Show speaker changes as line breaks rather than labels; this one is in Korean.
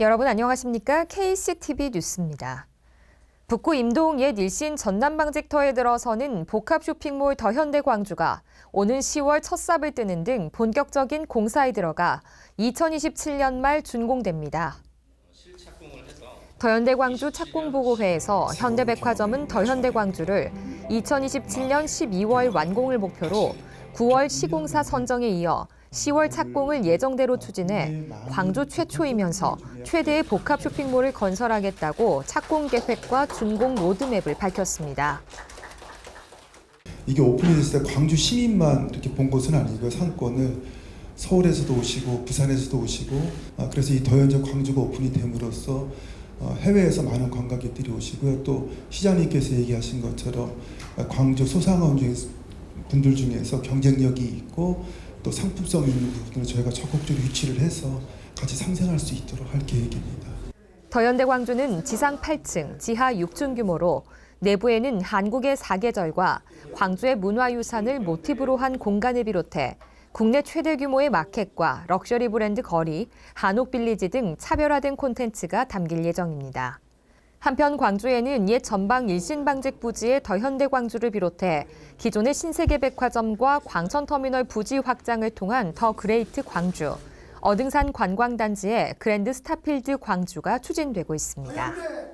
여러분 안녕하십니까? KCTV 뉴스입니다. 북구 임동 옛 일신 전남방직터에 들어서는 복합 쇼핑몰 더현대 광주가 오는 10월 첫 삽을 뜨는 등 본격적인 공사에 들어가 2027년 말 준공됩니다. 더현대 광주 착공보고회에서 현대백화점은 더현대 광주를 2027년 12월 완공을 목표로 9월 시공사 선정에 이어 10월 착공을 예정대로 추진해 광주 최초이면서 최대의 복합 쇼핑몰을 건설하겠다고 착공 계획과 준공 로드맵을 밝혔습니다.
이게 오픈이 됐을 때 광주 시민만 이렇게 본 것은 아니고요. 상권을 서울에서도 오시고 부산에서도 오시고 아, 그래서 이 더현재 광주가 오픈이 됨으로써 어, 해외에서 많은 관광객들이 오시고요. 또 시장님께서 얘기하신 것처럼 아, 광주 소상공인 분들 중에서 경쟁력이 있고 또 상품성 있는 부분을 저희가 적극적으로 유치를 해서 같이 상생할 수 있도록 할 계획입니다.
더현대 광주는 지상 8층, 지하 6층 규모로 내부에는 한국의 사계절과 광주의 문화유산을 모티브로 한 공간을 비롯해 국내 최대 규모의 마켓과 럭셔리 브랜드 거리, 한옥 빌리지 등 차별화된 콘텐츠가 담길 예정입니다. 한편 광주에는 옛 전방 일신방직 부지의 더현대 광주를 비롯해 기존의 신세계 백화점과 광천터미널 부지 확장을 통한 더 그레이트 광주, 어등산 관광단지의 그랜드 스타필드 광주가 추진되고 있습니다.